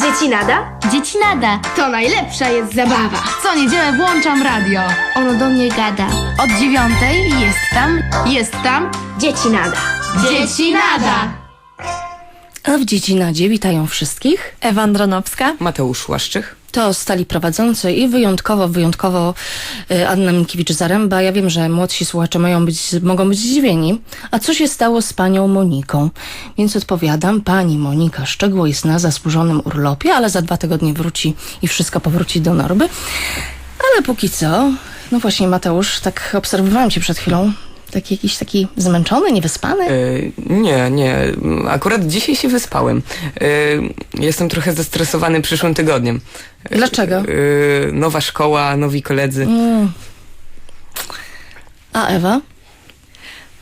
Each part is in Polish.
Dzieci nada? Dzieci nada. To najlepsza jest zabawa. Co niedzielę włączam radio. Ono do mnie gada. Od dziewiątej jest tam, jest tam. Dzieci nada. Dzieci nada. A w Dziedzinadzie witają wszystkich. Ewa Andronowska. Mateusz Łaszczych. To stali prowadzący i wyjątkowo, wyjątkowo y, Anna Minkiewicz-Zaręba. Ja wiem, że młodsi słuchacze mają być, mogą być zdziwieni. A co się stało z panią Moniką? Więc odpowiadam, pani Monika Szczegół jest na zasłużonym urlopie, ale za dwa tygodnie wróci i wszystko powróci do normy. Ale póki co, no właśnie Mateusz, tak obserwowałem cię przed chwilą. Taki jakiś taki zmęczony, niewyspany. E, nie, nie. Akurat dzisiaj się wyspałem. E, jestem trochę zestresowany przyszłym tygodniem. E, Dlaczego? E, nowa szkoła, nowi koledzy. A Ewa?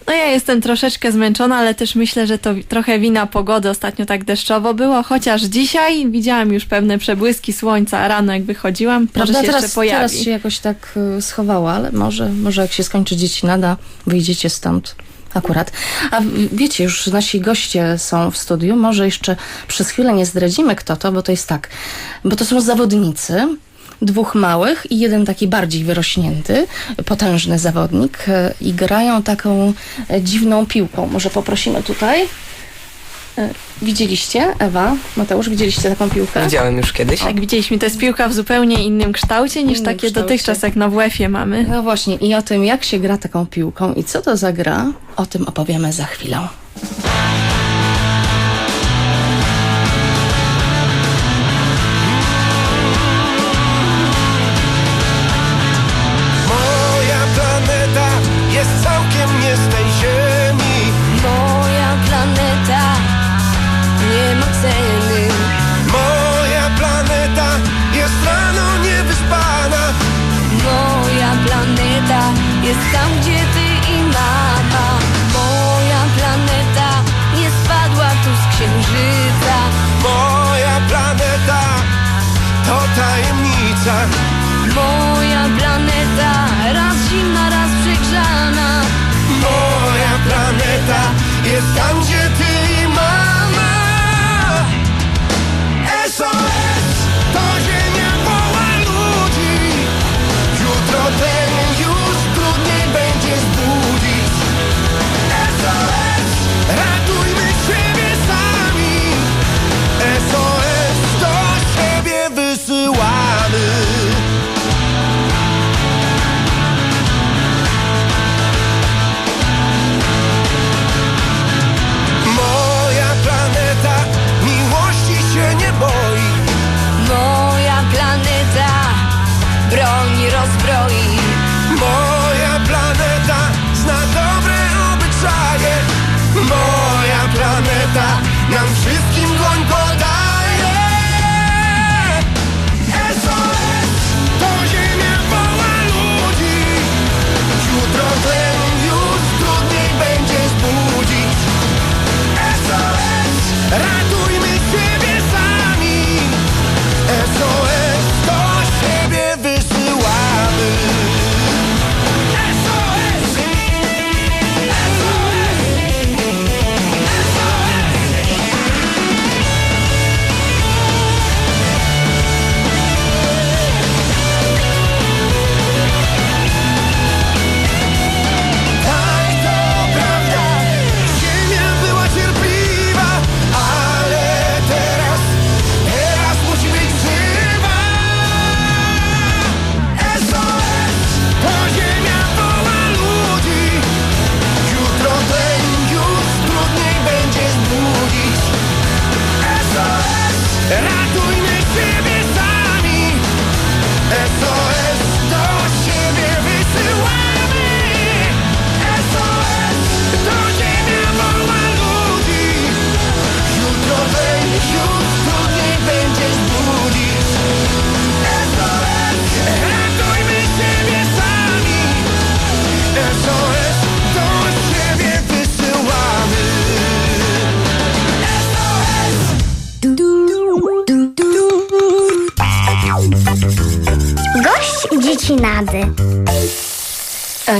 No ja jestem troszeczkę zmęczona, ale też myślę, że to trochę wina pogody. Ostatnio tak deszczowo było, chociaż dzisiaj widziałam już pewne przebłyski słońca rano, jak wychodziłam. Może Prawda, się teraz, jeszcze pojawi. teraz się jakoś tak y, schowała, ale może, może jak się skończy dzieci nada, wyjdziecie stąd akurat. A wiecie, już nasi goście są w studiu, może jeszcze przez chwilę nie zdradzimy kto to, bo to jest tak, bo to są zawodnicy, dwóch małych i jeden taki bardziej wyrośnięty, potężny zawodnik y, i grają taką e, dziwną piłką. Może poprosimy tutaj. E, Widzieliście, Ewa, Mateusz, widzieliście taką piłkę? Widziałem już kiedyś. Jak widzieliśmy, to jest piłka w zupełnie innym kształcie niż Innym takie kształcie. dotychczas, jak na WF-ie mamy. No właśnie, i o tym, jak się gra taką piłką i co to za gra, o tym opowiemy za chwilę.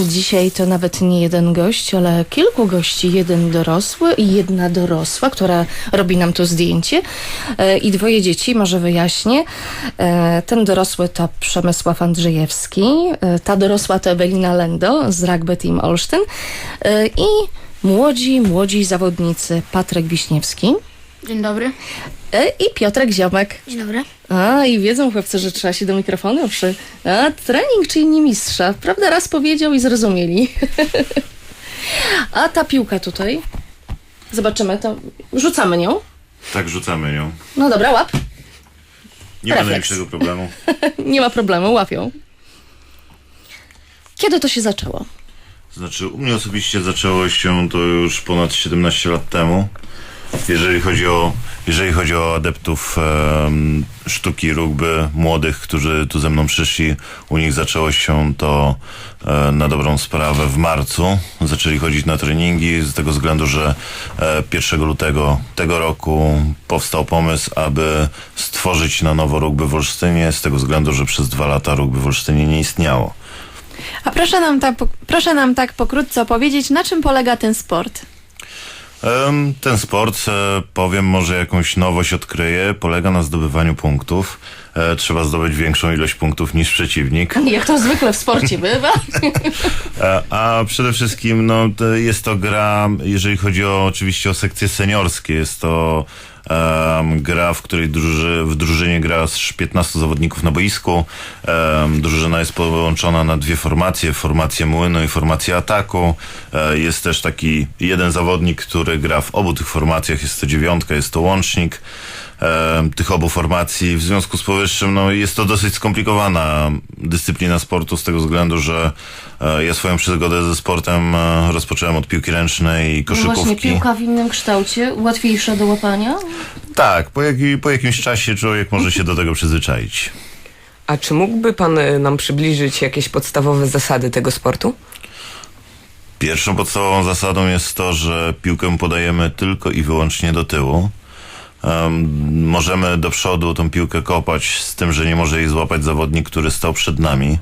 Dzisiaj to nawet nie jeden gość, ale kilku gości. Jeden dorosły i jedna dorosła, która robi nam tu zdjęcie. E, I dwoje dzieci, może wyjaśnię. E, Ten dorosły to Przemysław Andrzejewski, e, ta dorosła to Ewelina Lendo z Rugby Team Olsztyn i młodzi, młodzi zawodnicy Patryk Wiśniewski Dzień dobry. E, i Piotrek Ziomek. Dzień dobry. A, i wiedzą chłopcy, że trzeba się do mikrofonu przy... A, trening czy inni mistrza. Prawda, raz powiedział i zrozumieli. A ta piłka tutaj. Zobaczymy, to rzucamy nią. Tak, rzucamy ją. No dobra, łap. Nie ma Refleks. najmniejszego problemu. Nie ma problemu, łapią. Kiedy to się zaczęło? Znaczy, u mnie osobiście zaczęło się to już ponad 17 lat temu. Jeżeli chodzi o, jeżeli chodzi o adeptów sztuki rugby, młodych, którzy tu ze mną przyszli, u nich zaczęło się to e, na dobrą sprawę w marcu. Zaczęli chodzić na treningi z tego względu, że e, 1 lutego tego roku powstał pomysł, aby stworzyć na nowo rugby w Olsztynie, z tego względu, że przez dwa lata rugby w Olsztynie nie istniało. A proszę nam, tak, proszę nam tak pokrótce opowiedzieć, na czym polega ten sport? Ten sport, e, powiem, może jakąś nowość odkryje, polega na zdobywaniu punktów. E, Trzeba zdobyć większą ilość punktów niż przeciwnik. Jak to zwykle w sporcie bywa. E, A przede wszystkim no, jest to gra, jeżeli chodzi o oczywiście o sekcje seniorskie, jest to em, gra, w której druży, w drużynie gra aż 15 zawodników na boisku. Em, drużyna jest połączona na dwie formacje, formację młynu i formację ataku. E, jest też taki jeden zawodnik, który gra w obu tych formacjach, jest to dziewiątka, jest to łącznik em, tych obu formacji. W związku z powyższym no, jest to dosyć skomplikowana dyscyplina sportu z tego względu, że e, ja swoją przygodę ze sportem e, rozpocząłem od piłki ręcznej i No koszykówki. właśnie, piłka w innym kształcie, łatwiejsza do łapania. Tak, po, jaki, po jakimś czasie człowiek może się do tego przyzwyczaić. A czy mógłby pan e, nam przybliżyć jakieś podstawowe zasady tego sportu? Pierwszą podstawową zasadą jest to, że piłkę podajemy tylko i wyłącznie do tyłu. Em, możemy do przodu tą piłkę kopać z tym, że nie może jej złapać zawodnik, który stał przed nami.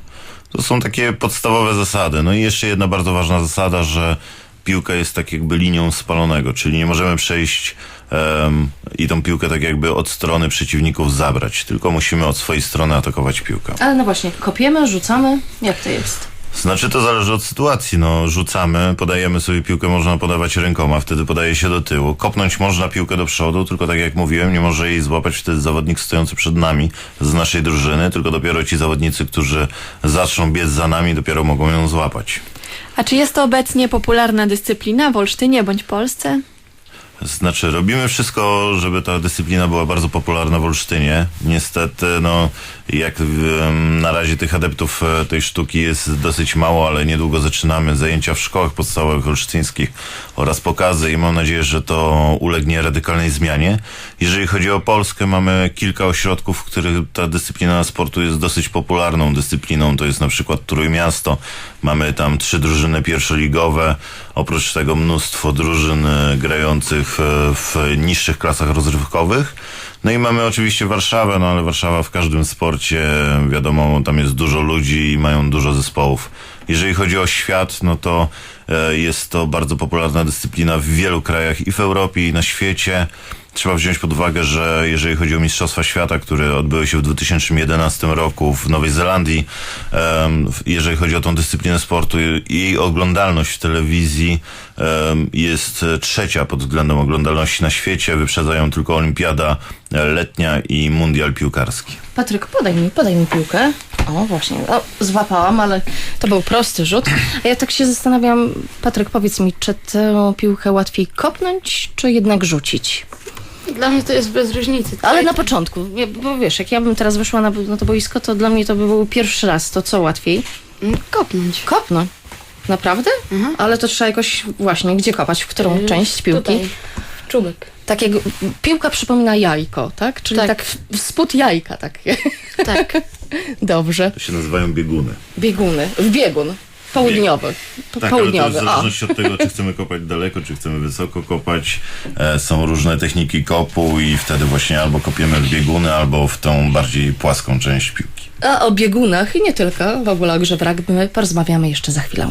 To są takie podstawowe zasady. No i jeszcze jedna bardzo ważna zasada, że piłka jest tak jakby linią spalonego, czyli nie możemy przejść em, i tą piłkę tak jakby od strony przeciwników zabrać, tylko musimy od swojej strony atakować piłkę. Ale no właśnie, kopiemy, rzucamy. Jak to jest? Znaczy to zależy od sytuacji. No, rzucamy, podajemy sobie piłkę, można podawać rękoma, wtedy podaje się do tyłu. Kopnąć można piłkę do przodu, tylko tak jak mówiłem, nie może jej złapać wtedy zawodnik stojący przed nami z naszej drużyny, tylko dopiero ci zawodnicy, którzy zaczną biec za nami, dopiero mogą ją złapać. A czy jest to obecnie popularna dyscyplina w Olsztynie bądź Polsce? Znaczy, robimy wszystko, żeby ta dyscyplina była bardzo popularna w Olsztynie. Niestety, no, jak na razie tych adeptów e, tej sztuki jest dosyć mało, ale niedługo zaczynamy zajęcia w szkołach podstawowych olsztyńskich oraz pokazy i mam nadzieję, że to ulegnie radykalnej zmianie. Jeżeli chodzi o Polskę, mamy kilka ośrodków, w których ta dyscyplina sportu jest dosyć popularną dyscypliną. To jest na przykład Trójmiasto. Mamy tam trzy drużyny pierwszoligowe. Oprócz tego mnóstwo drużyn e, grających e, w niższych klasach rozrywkowych. No i mamy oczywiście Warszawę, no ale Warszawa w każdym sporcie, wiadomo, tam jest dużo ludzi i mają dużo zespołów. Jeżeli chodzi o świat, no to jest to bardzo popularna dyscyplina w wielu krajach i w Europie, i na świecie. Trzeba wziąć pod uwagę, że jeżeli chodzi o Mistrzostwa Świata, które odbyły się w 2011 roku w Nowej Zelandii, jeżeli chodzi o tą dyscyplinę sportu, jej oglądalność w telewizji jest e, trzecia pod względem oglądalności na świecie. Wyprzedzają tylko Olimpiada e, letnia i Mundial piłkarski. Patryk, podaj mi, podaj mi piłkę. O, właśnie. O, złapałam, ale to był prosty rzut. A ja tak się zastanawiam, Patryk, powiedz mi, czy tę piłkę łatwiej kopnąć, czy jednak rzucić? Dla mnie to jest bez różnicy. Ale na początku, bo wiesz, jak ja bym teraz wyszła na, na to boisko, to dla mnie to by był pierwszy raz. To co łatwiej? Mm, Kopnąć. Kopnąć. Naprawdę? Ale to trzeba jakoś, właśnie, gdzie kopać? W którą część piłki? Tutaj. w Czubek. Tak jak piłka przypomina jajko, tak? Czyli tak, Tak. w, w spód jajka, tak. Tak. Dobrze. To się nazywają bieguny. Bieguny. W biegun. Południowy. Po, Tak, ale to południowy. w zależności od tego, czy chcemy kopać daleko, czy chcemy wysoko kopać. E, są różne techniki kopu i wtedy właśnie albo kopiemy w bieguny, albo w tą bardziej płaską część piłki. A o biegunach i nie tylko, w ogóle o grze w rugby porozmawiamy jeszcze za chwilę.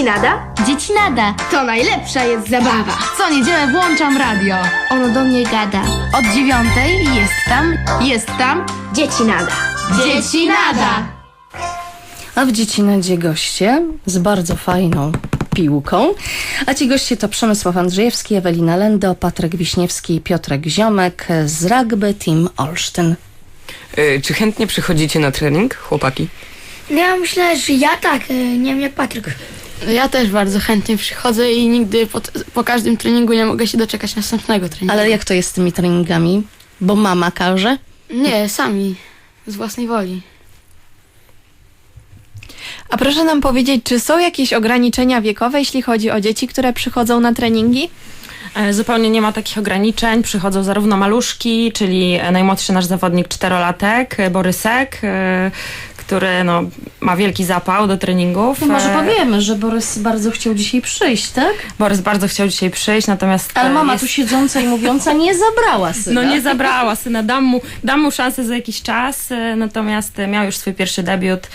Dzieci nada? Dzieci nada. To najlepsza jest zabawa. Co niedzielę włączam radio. Ono do mnie gada. Od dziewiątej jest tam, jest tam. Dzieci nada. Dzieci nada. A w Dziecinadzie goście z bardzo fajną piłką. A ci goście to Przemysław Andrzejewski, Ewelina Lendo, Patryk Wiśniewski i Piotrek Ziomek z Rugby Team Olsztyn. Y, czy chętnie przychodzicie na trening, chłopaki? Ja myślę, że ja tak, nie mnie Patryk. Ja też bardzo chętnie przychodzę i nigdy po, po każdym treningu nie mogę się doczekać następnego treningu. Ale jak to jest z tymi treningami? Bo mama każe? Nie, sami. Z własnej woli. A proszę nam powiedzieć, czy są jakieś ograniczenia wiekowe, jeśli chodzi o dzieci, które przychodzą na treningi? E, Zupełnie nie ma takich ograniczeń. Przychodzą zarówno maluszki, czyli najmłodszy nasz zawodnik czterolatek, Borysek, e, który no, ma wielki zapał do treningów. No może E, powiemy, że Borys bardzo chciał dzisiaj przyjść, tak? Borys bardzo chciał dzisiaj przyjść, natomiast Ale e, mama jest... tu siedząca i mówiąca nie zabrała syna. No nie zabrała syna, dam mu, dam mu szansę za jakiś czas, e, natomiast miał już swój pierwszy debiut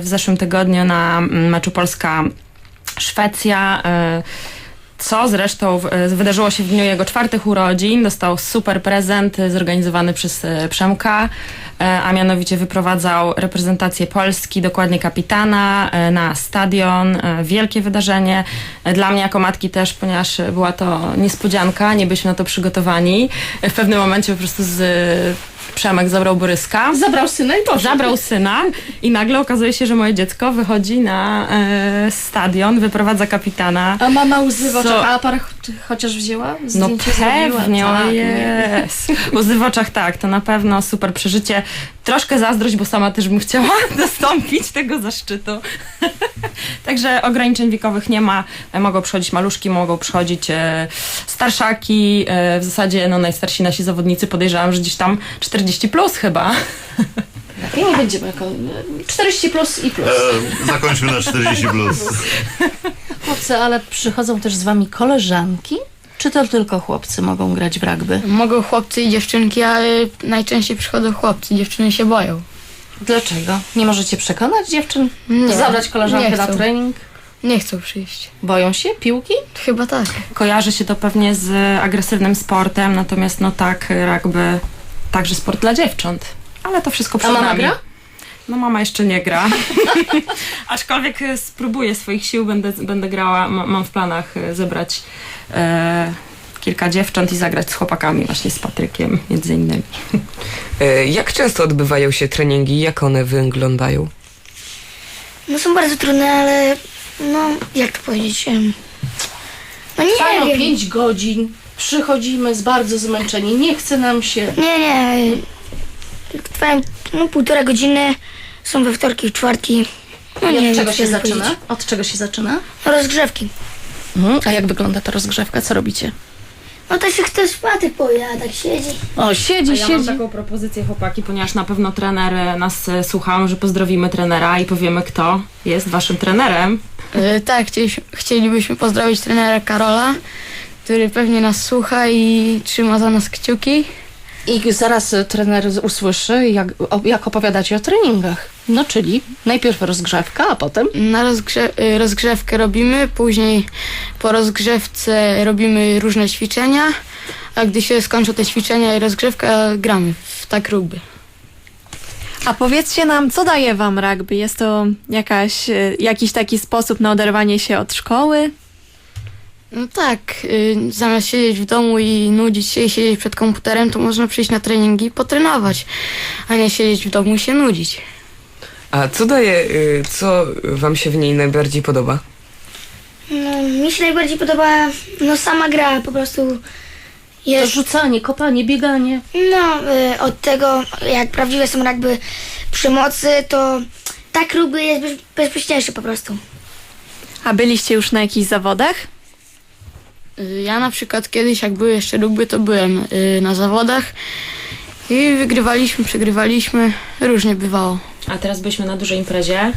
w zeszłym tygodniu na mm, meczu Polska-Szwecja. e, Co zresztą e, wydarzyło się w dniu jego czwartych urodzin. Dostał super prezent e, zorganizowany przez e, Przemka, a mianowicie wyprowadzał reprezentację Polski, dokładnie kapitana, na stadion. Wielkie wydarzenie. Dla mnie jako matki też, ponieważ była to niespodzianka, nie byliśmy na to przygotowani. W pewnym momencie po prostu z Przemek zabrał Boryska. Zabrał syna i poszedł. Zabrał syna i nagle okazuje się, że moje dziecko wychodzi na e, stadion, wyprowadza kapitana. A mama łzy w oczach, Co? a ch- chociaż wzięła? No Zdjęcie zrobiła? pewnie, Tak, jest. Łzy w oczach tak, to na pewno super przeżycie. Troszkę zazdrość, bo sama też bym chciała dostąpić tego zaszczytu. Także ograniczeń wiekowych nie ma. Mogą przychodzić maluszki, mogą przychodzić e, starszaki. E, w zasadzie no, najstarsi nasi zawodnicy podejrzewam, że gdzieś tam 40 plus chyba. Lepiej nie będziemy jako 40 plus i plus. E, zakończmy na 40 plus. Chłopcy, ale przychodzą też z wami koleżanki? Czy to tylko chłopcy mogą grać w rugby? Mogą chłopcy i dziewczynki, ale najczęściej przychodzą chłopcy. Dziewczyny się boją. Dlaczego? Nie możecie przekonać dziewczyn? Nie. Zabrać koleżankę Nie na trening? Nie chcą przyjść. Boją się piłki? Chyba tak. Kojarzy się to pewnie z agresywnym sportem, natomiast no tak, jakby także sport dla dziewcząt. Ale to wszystko A przed mama nami. gra? No mama jeszcze nie gra. Aczkolwiek e, spróbuję swoich sił, będę, będę grała, ma, mam w planach e, zebrać e, kilka dziewcząt i zagrać z chłopakami, właśnie z Patrykiem między innymi. E, Jak często odbywają się treningi? Jak one wyglądają? No są bardzo trudne, ale no jak to powiedzieć? No nie Trwają wiem. 5 godzin, przychodzimy z bardzo zmęczeni, nie chce nam się. Nie, nie. Trwają no, półtora godziny. Są we wtorki, w czwartki. No I nie od czego się zaczyna? powiedzieć. Od czego się zaczyna? Rozgrzewki. Mhm. A jak wygląda ta rozgrzewka? Co robicie? No to się ktoś Patryk powie, a tak siedzi. O, siedzi, A ja mam siedzi. taką propozycję chłopaki, ponieważ na pewno trener e, nas e, słucha, że pozdrowimy trenera i powiemy kto jest waszym trenerem. E, tak, chcieliśmy, chcielibyśmy pozdrowić trenera Karola, który pewnie nas słucha i trzyma za nas kciuki. I zaraz e, trener usłyszy, jak, jak opowiadacie o treningach. No, czyli najpierw rozgrzewka, a potem Na rozgrze- y, rozgrzewkę robimy, później po rozgrzewce robimy różne ćwiczenia, a gdy się skończą te ćwiczenia i rozgrzewka, gramy w tak rugby. A powiedzcie nam, co daje wam rugby? Jest to jakaś, e, jakiś taki sposób na oderwanie się od szkoły? No tak, y, zamiast siedzieć w domu i nudzić się i siedzieć przed komputerem, to można przyjść na treningi i potrenować, a nie siedzieć w domu i się nudzić. A co daje, y, co wam się w niej najbardziej podoba? No, mi się najbardziej podoba no, sama gra, po prostu to jest... rzucanie, kopanie, bieganie. No, y, od tego, jak prawdziwe są jakby przemocy, to tak rugby jest bez, bezpieczniejszy po prostu. A byliście już na jakichś zawodach? Y, Ja na przykład kiedyś, jak były jeszcze rugby, to byłem y, na zawodach i wygrywaliśmy, przegrywaliśmy, różnie bywało. A teraz byliśmy na dużej imprezie.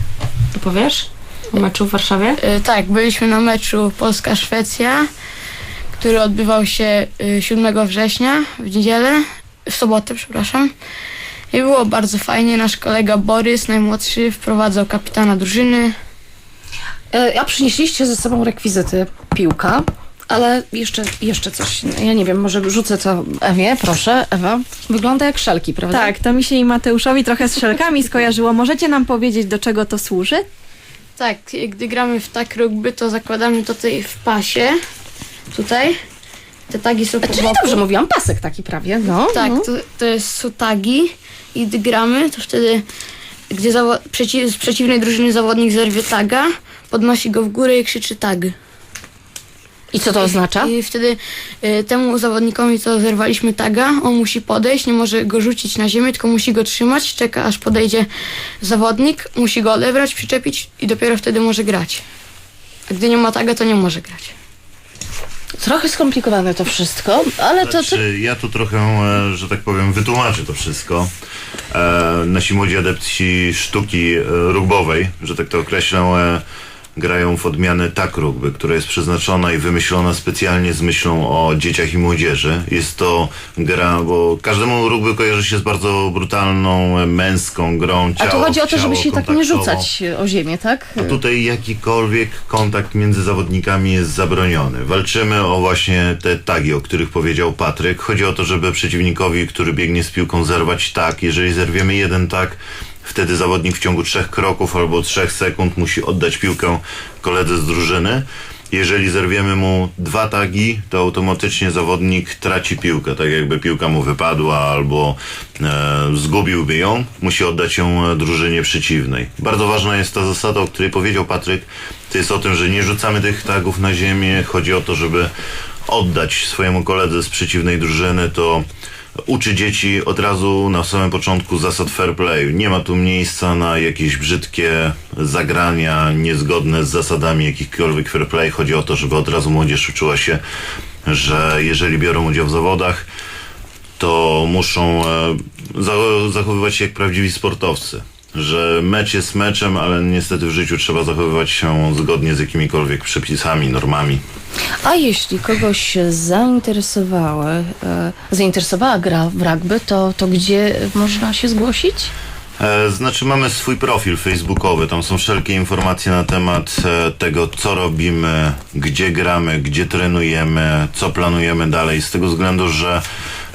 To powiesz? O meczu w Warszawie? Y, Tak, byliśmy na meczu Polska-Szwecja, który odbywał się y, 7 września w niedzielę, w sobotę, przepraszam. I było bardzo fajnie. Nasz kolega Borys, najmłodszy, wprowadzał kapitana drużyny. E, A przynieśliście ze sobą rekwizyty piłka, ale jeszcze, jeszcze coś. Ja nie wiem, może rzucę to Ewie, proszę. Ewa, wygląda jak szelki, prawda? Tak, to mi się i Mateuszowi trochę z szelkami skojarzyło. Możecie nam powiedzieć, do czego to służy? Tak, gdy gramy w tak rugby, to zakładamy to tutaj w pasie. Tutaj. Te tagi są po Czyli boku. dobrze mówiłam, pasek taki prawie, no. Tak, no. to, to jest, są tagi i gdy gramy, to wtedy, przeci- z przeciwnej drużyny zawodnik zerwie taga, podnosi go w górę i krzyczy tag. I co to oznacza? I wtedy y, temu zawodnikowi, co zerwaliśmy taga, on musi podejść, nie może go rzucić na ziemię, tylko musi go trzymać, czeka aż podejdzie zawodnik, musi go odebrać, przyczepić i dopiero wtedy może grać. A gdy nie ma taga, to nie może grać. Trochę skomplikowane to wszystko, ale to... to Znaczy, ja tu trochę, e, że tak powiem, wytłumaczę to wszystko. E, nasi młodzi adepci sztuki e, rugbowej, że tak to określę, e, grają w odmianę tak rugby, która jest przeznaczona i wymyślona specjalnie z myślą o dzieciach i młodzieży. Jest to gra, bo każdemu rugby kojarzy się z bardzo brutalną, e, męską grą. a Ciało tu chodzi o to, żeby się tak nie rzucać o ziemię, tak? A tutaj jakikolwiek kontakt między zawodnikami jest zabroniony. Walczymy o właśnie te tagi, o których powiedział Patryk. Chodzi o to, żeby przeciwnikowi, który biegnie z piłką, zerwać tak. Jeżeli zerwiemy jeden tak, wtedy zawodnik w ciągu trzech kroków albo trzech sekund musi oddać piłkę koledze z drużyny. Jeżeli zerwiemy mu dwa tagi, to automatycznie zawodnik traci piłkę, tak jakby piłka mu wypadła albo e, zgubiłby ją, musi oddać ją e, drużynie przeciwnej. Bardzo ważna jest ta zasada, o której powiedział Patryk, to jest o tym, że nie rzucamy tych tagów na ziemię, chodzi o to, żeby oddać swojemu koledze z przeciwnej drużyny, to uczy dzieci od razu na samym początku zasad fair play. Nie ma tu miejsca na jakieś brzydkie zagrania niezgodne z zasadami jakichkolwiek fair play. Chodzi o to, żeby od razu młodzież uczyła się, że jeżeli biorą udział w zawodach, to muszą e, za- zachowywać się jak prawdziwi sportowcy. Że mecz jest meczem, ale niestety w życiu trzeba zachowywać się zgodnie z jakimikolwiek przepisami, normami. A jeśli kogoś zainteresowały, e, zainteresowała gra w rugby, to, to gdzie można się zgłosić? E, Znaczy mamy swój profil facebookowy, tam są wszelkie informacje na temat e, tego, co robimy, gdzie gramy, gdzie trenujemy, co planujemy dalej, z tego względu, że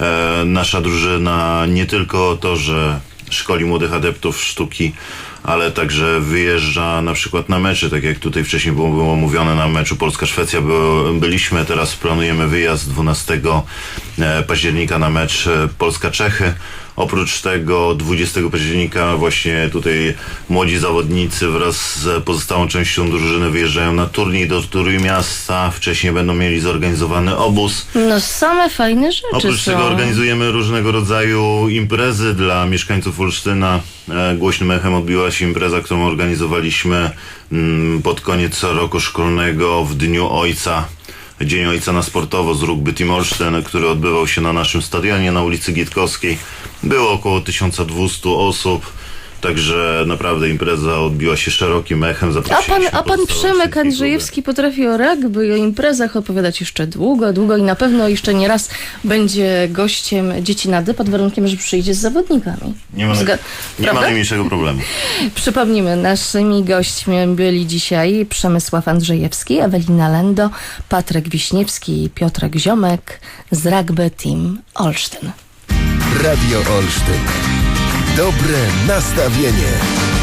e, nasza drużyna nie tylko to, że szkoli młodych adeptów sztuki, ale także wyjeżdża na przykład na mecze, tak jak tutaj wcześniej było, było mówione na meczu Polska-Szwecja by, byliśmy, teraz planujemy wyjazd 12 e, października na mecz e, Polska-Czechy. Oprócz tego 20 października właśnie tutaj młodzi zawodnicy wraz z pozostałą częścią drużyny wyjeżdżają na turniej do Trójmiasta. Wcześniej będą mieli zorganizowany obóz. No same fajne rzeczy Oprócz są. tego organizujemy różnego rodzaju imprezy dla mieszkańców Olsztyna. E, Głośnym echem odbiła się impreza, którą organizowaliśmy mm, pod koniec roku szkolnego w Dniu Ojca. Dzień Ojca na sportowo z rugby Team który odbywał się na naszym stadionie na ulicy Gitkowskiej. Było około 1200 osób. Także naprawdę impreza odbiła się szerokim echem. A pan, a pan Przemek. Andrzejewski potrafi o rugby i o imprezach opowiadać jeszcze długo, długo i na pewno jeszcze nie raz będzie gościem dzieci Nady pod warunkiem, że przyjdzie z zawodnikami. Nie ma, Zga- nie ma najmniejszego problemu. Przypomnijmy, naszymi gośćmi byli dzisiaj Przemysław Andrzejewski, Ewelina Lendo, Patryk Wiśniewski i Piotrek Ziomek z Rugby Team Olsztyn. Radio Olsztyn. Dobre nastawienie.